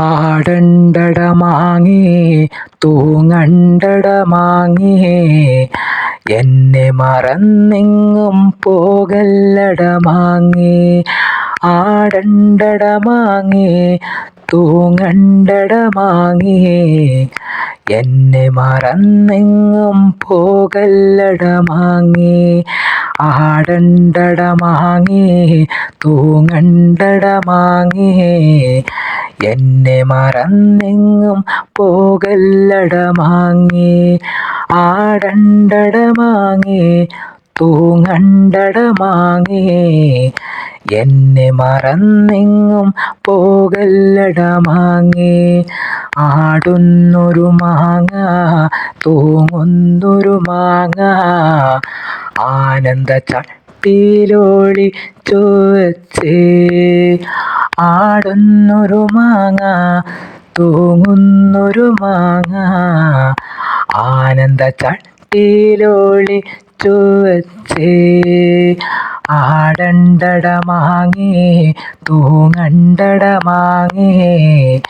ആടണ്ടട തൂങ്ങണ്ടടമാങ്ങി എന്നെ മറന്നെങ്ങും പോകല്ലടമാങ്ങി ആടണ്ടടമാങ്ങി ആടണ്ടട മാങ്ങേ തൂങ്ങണ്ടട മാങ്ങേ. എന്നെ മറന്നെങ്ങും പോകല്ലട മാങ്ങേ ആടണ്ടട മാങ്ങേ തൂങ്ങണ്ടട മാങ്ങേ എന്നെ മറന്നെങ്ങും പോകല്ലടമാങ്ങേ. ആടണ്ടടമാങ്ങേ ആടണ്ടട മാങ്ങേ തൂങ്ങണ്ടട മാങ്ങേ എന്നെ മറന്നെങ്ങും പോകല്ലട മാങ്ങേ. ആടുന്നൊരു മാങ്ങ തൂങ്ങുന്നൊരു മാങ്ങ. ആനന്ദ ചട്ടിയിലോളി വച്ചേ ആടുന്നൊരു മാങ്ങ തൂങ്ങുന്നൊരു മാങ്ങ. ആനന്ദ ചട്ടിയിലോളി വച്ചേ ആടണ്ടട മാങ്ങേ തൂങ്ങണ്ടട മാങ്ങേ.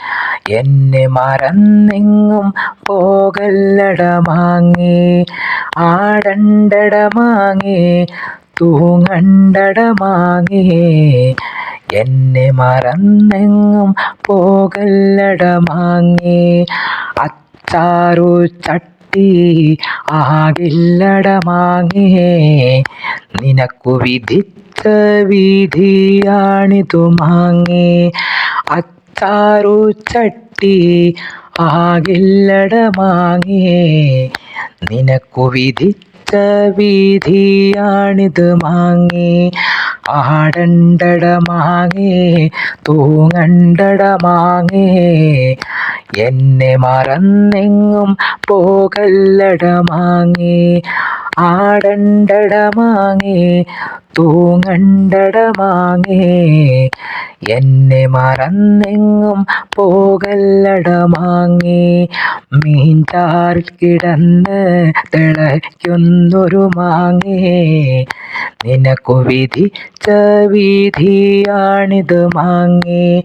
എന്നെ മറന്നെങ്ങും പോകല്ലട മാങ്ങേ. ആടണ്ടട മാങ്ങേ തൂങ്ങണ്ടട മാങ്ങേ. എന്നെ മറന്നെങ്ങും പോകല്ലട മാങ്ങേ. അച്ചാറു ചട്ടി ആകില്ലട മാങ്ങേ നിനക്കു വിധിച്ച വിധിയാണിതു മാങ്ങേ. അച്ചാറു ചട്ടി ആകില്ലടമാങ്ങേ നിനക്കു വിധിച്ച വിധിയാണിത് മാങ്ങേ. ആടണ്ടട മാങ്ങേ തൂങ്ങണ്ടട മാങ്ങേ. എന്നെ മറന്നെങ്ങും പോകല്ലട മാങ്ങേ ആടണ്ടട തൂങ്ങണ്ടടമാങ്ങേ. തൂങ്ങണ്ടട മാങ്ങേ എന്നെ മറന്നെങ്ങും പോകല്ലടമാങ്ങേ. മീൻ മീൻചാറിൽ കിടന്ന് തിളയ്ക്കുന്നൊരു മാങ്ങേ. നിനക്കു വിധിച്ച വിധിയാണിത് മാങ്ങേ.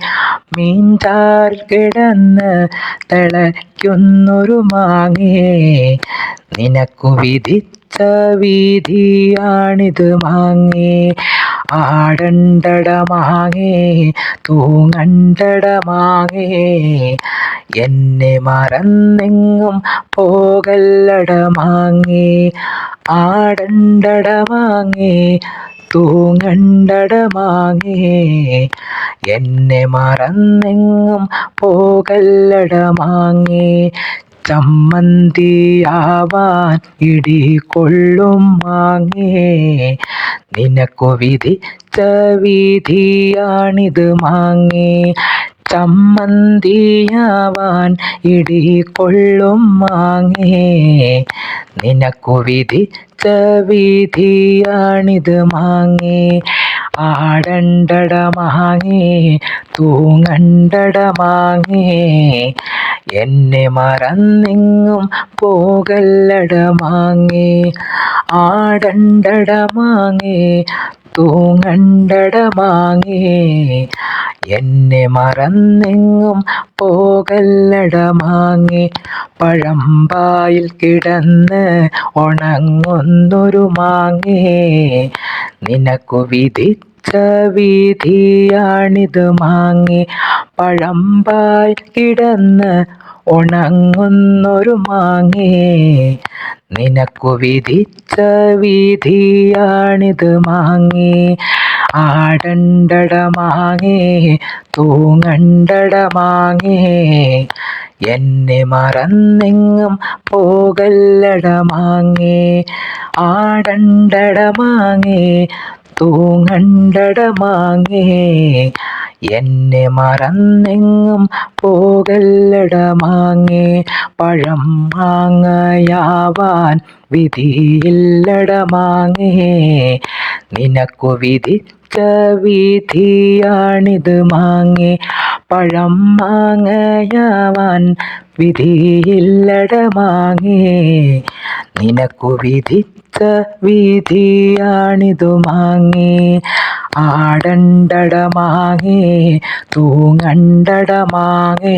മീൻ മീൻചാറിൽ കിടന്ന് തിളയ്ക്കുന്നൊരു മാങ്ങേ. നിനക്കു വിധിച്ച വിധിയാണിത് മാങ്ങേ. ആടണ്ടട മാങ്ങേ തൂങ്ങണ്ടട മാങ്ങേ. എന്നെ മറന്നെങ്ങും പോകല്ലട മാങ്ങേ. ആടണ്ടട മാങ്ങേ തൂങ്ങണ്ടട മാങ്ങേ. എന്നെ മറന്നെങ്ങും പോകല്ലട മാങ്ങേ. ചമ്മന്തിയാവാൻ ഇടികൊള്ളും മാങ്ങേ. നിനക്കു വിധിച്ച വിധിയാണിത് മാങ്ങേ. ചമ്മന്തിയാവാൻ ഇടികൊള്ളും മാങ്ങേ. നിനക്കു വിധിച്ച വിധിയാണിത് മാങ്ങേ. ആടണ്ടട മാങ്ങേ തൂങ്ങണ്ടട മാങ്ങേ. എന്നെ മറന്നെങ്ങും പോകല്ലട ആടണ്ടടമാങ്ങേ ആടണ്ടട മാങ്ങേ തൂങ്ങണ്ടട മാങ്ങേ എന്നെ മറന്നെങ്ങും പോകല്ലട മാങ്ങേ പഴമ്പായിൽ കിടന്ന് ഉണങ്ങുന്നൊരു മാങ്ങേ. നിനക്കു വിധിച്ച വിധിയാണിത് മാങ്ങേ പഴമ്പായി കിടന്ന് ഉണങ്ങുന്നൊരു മാങ്ങേ. നിനക്കു വിധിച്ച വിധിയാണിത് മാങ്ങേ. ആടണ്ടട മാങ്ങേ തൂങ്ങണ്ടട മാങ്ങേ. എന്നെ മറന്നെങ്ങും പോകല്ലട മാങ്ങേ. ആടണ്ടട മാങ്ങേ തൂങ്ങണ്ടട മാങ്ങേ. എന്നെ മറന്നെങ്ങും പോകല്ലട മാങ്ങേ. പഴം മാങ്ങയാവാൻ വിധിയില്ലട മാങ്ങേ. നിനക്കു വിധിച്ച വിധിയാണിത് മാങ്ങേ. പഴം മാങ്ങയാവാൻ വിധിയില്ലട മാങ്ങേ നിനക്കു വിധിച്ച വിധിയാണിതു മാങ്ങേ. ആടണ്ടട മാങ്ങേ തൂങ്ങണ്ടട മാങ്ങേ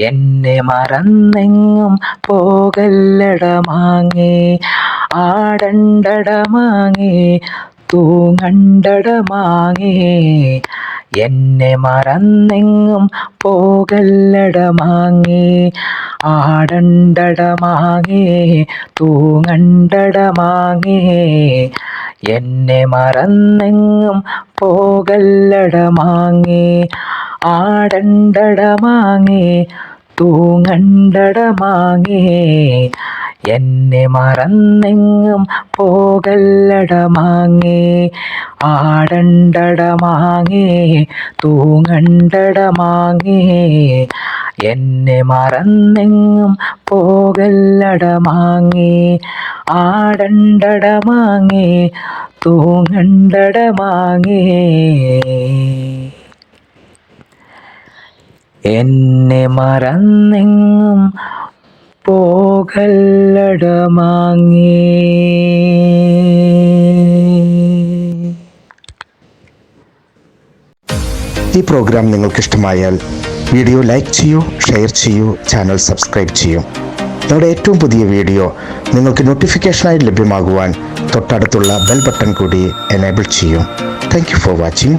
എന്നെ മറന്നെങ്ങും പോകല്ലട മാങ്ങേ ആടണ്ടട മാങ്ങേ തൂങ്ങണ്ടട മാങ്ങേ എന്നെ മറന്നെങ്ങും പോകല്ലടമാങ്ങേ. ആടണ്ടടമാങ്ങേ തൂങ്ങണ്ടടമാങ്ങേ. മാങ്ങേ തൂങ്ങണ്ടട മാങ്ങേ എന്നെ മറന്നെങ്ങും പോകല്ലടമാങ്ങേ. ആടണ്ടടമാങ്ങേ തൂങ്ങണ്ടടമാങ്ങേ. മാങ്ങേ തൂങ്ങണ്ടട മാങ്ങേ എന്നെ മറന്നെങ്ങും പോകല്ലടമാങ്ങേ ആടണ്ടടമാങ്ങേ തൂങ്ങണ്ടടമാങ്ങേ മാങ്ങേ തൂങ്ങണ്ടട മാങ്ങേ. എന്നെ മറന്നെങ്ങും പോകല്ലടമാങ്ങേ ആടണ്ടടമാങ്ങേ തൂങ്ങണ്ടടമാങ്ങേ മാങ്ങേ തൂങ്ങണ്ടട മാങ്ങേ. എന്നെ മറന്നെങ്ങും പോകല്ലട മാങ്ങേ ഈ പ്രോഗ്രാം നിങ്ങൾക്ക് ഇഷ്ടമായാൽ വീഡിയോ ലൈക്ക് ചെയ്യൂ ഷെയർ ചെയ്യൂ ചാനൽ സബ്സ്ക്രൈബ് ചെയ്യൂ. നമ്മുടെ ഏറ്റവും പുതിയ വീഡിയോ നിങ്ങൾക്ക് നോട്ടിഫിക്കേഷനായി ലഭ്യമാകുവാൻ തൊട്ടടുത്തുള്ള ബെൽ ബട്ടൺ കൂടി എനേബിൾ ചെയ്യൂ. Thank for watching